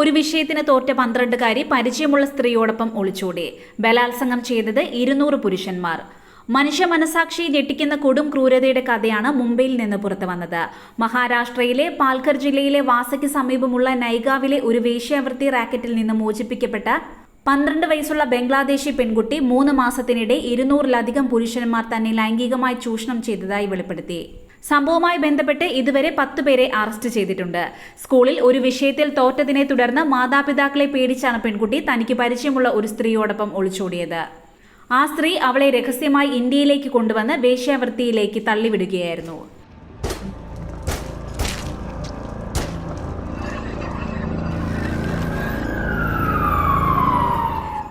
ഒരു വിഷയത്തിന് തോറ്റ പന്ത്രണ്ടുകാരി പരിചയമുള്ള സ്ത്രീയോടൊപ്പം ഒളിച്ചോടി. ബലാത്സംഗം ചെയ്തത് ഇരുന്നൂറ് പുരുഷന്മാർ. മനുഷ്യ മനസാക്ഷി ഞെട്ടിക്കുന്ന കൊടും ക്രൂരതയുടെ കഥയാണ് മുംബൈയിൽ നിന്ന് പുറത്തു വന്നത്. മഹാരാഷ്ട്രയിലെ പാൽഘർ ജില്ലയിലെ വാസയ്ക്ക് സമീപമുള്ള നൈഗാവിലെ ഒരു വേശ്യാവൃത്തി റാക്കറ്റിൽ നിന്ന് മോചിപ്പിക്കപ്പെട്ട പന്ത്രണ്ട് വയസ്സുള്ള ബംഗ്ലാദേശി പെൺകുട്ടി മൂന്ന് മാസത്തിനിടെ ഇരുന്നൂറിലധികം പുരുഷന്മാർ തന്നെ ലൈംഗികമായി ചൂഷണം ചെയ്തതായി വെളിപ്പെടുത്തി. സംഭവവുമായി ബന്ധപ്പെട്ട് ഇതുവരെ പേരെ അറസ്റ്റ് ചെയ്തിട്ടുണ്ട്. സ്കൂളിൽ ഒരു വിഷയത്തിൽ തോറ്റതിനെ തുടർന്ന് മാതാപിതാക്കളെ പേടിച്ചാണ് പെൺകുട്ടി തനിക്ക് പരിചയമുള്ള ഒരു സ്ത്രീയോടൊപ്പം ഒളിച്ചോടിയത്. ആ സ്ത്രീ അവളെ രഹസ്യമായി ഇന്ത്യയിലേക്ക് കൊണ്ടുവന്ന് വേശ്യാവൃത്തിയിലേക്ക് തള്ളിവിടുകയായിരുന്നു.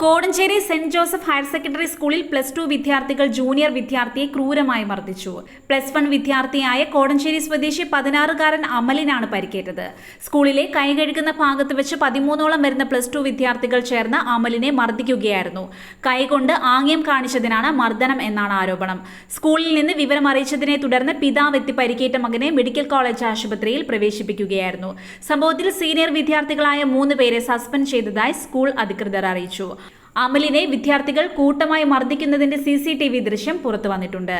Kodanchery saint Joseph higher secondary സ്കൂളിൽ പ്ലസ് ടു വിദ്യാർത്ഥികൾ ജൂനിയർ വിദ്യാർത്ഥിയെ ക്രൂരമായി മർദ്ദിച്ചു. പ്ലസ് വൺ വിദ്യാർത്ഥിയായ കോടഞ്ചേരി സ്വദേശി പതിനാറുകാരൻ അമലിനാണ് പരിക്കേറ്റത്. സ്കൂളിലെ കൈകഴുകുന്ന ഭാഗത്ത് വെച്ച് പതിമൂന്നോളം വരുന്ന പ്ലസ് ടു വിദ്യാർത്ഥികൾ ചേർന്ന് അമലിനെ മർദ്ദിക്കുകയായിരുന്നു. കൈകൊണ്ട് ആംഗ്യം കാണിച്ചതിനാണ് മർദ്ദനം എന്നാണ് ആരോപണം. സ്കൂളിൽ നിന്ന് വിവരം അറിയിച്ചതിനെ തുടർന്ന് പിതാവ് എത്തി പരിക്കേറ്റ മകനെ മെഡിക്കൽ കോളേജ് ആശുപത്രിയിൽ പ്രവേശിപ്പിക്കുകയായിരുന്നു. സംഭവത്തിൽ സീനിയർ വിദ്യാർത്ഥികളായ മൂന്ന് പേരെ സസ്പെൻഡ് ചെയ്തതായി സ്കൂൾ അധികൃതർ അറിയിച്ചു. അമലിനെ വിദ്യാർത്ഥികൾ കൂട്ടമായി മർദ്ദിക്കുന്നതിന്റെ സി സി ടി വി ദൃശ്യം പുറത്തു വന്നിട്ടുണ്ട്.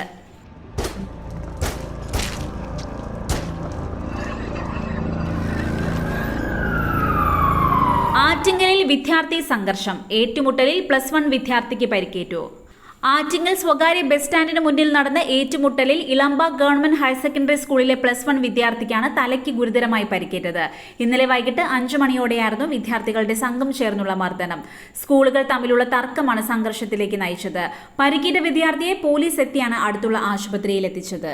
ആറ്റിങ്ങലിൽ വിദ്യാർത്ഥി സംഘർഷം. ഏറ്റുമുട്ടലിൽ പ്ലസ് വൺ വിദ്യാർത്ഥിക്ക് പരിക്കേറ്റു. ആറ്റിങ്ങൽ സ്വകാര്യ ബസ് സ്റ്റാൻഡിന് മുന്നിൽ നടന്ന ഏറ്റുമുട്ടലിൽ ഇളമ്പ ഗവൺമെന്റ് ഹയർ സെക്കൻഡറി സ്കൂളിലെ പ്ലസ് വൺ വിദ്യാർത്ഥിക്കാണ് തലയ്ക്ക് ഗുരുതരമായി പരിക്കേറ്റത്. ഇന്നലെ വൈകിട്ട് അഞ്ചു മണിയോടെയായിരുന്നു വിദ്യാർത്ഥികളുടെ സംഘം ചേർന്നുള്ള മർദ്ദനം. സ്കൂളുകൾ തമ്മിലുള്ള തർക്കമാണ് സംഘർഷത്തിലേക്ക് നയിച്ചത്. പരിക്കേറ്റ വിദ്യാർത്ഥിയെ പോലീസ് എത്തിയാണ് അടുത്തുള്ള ആശുപത്രിയിൽ എത്തിച്ചത്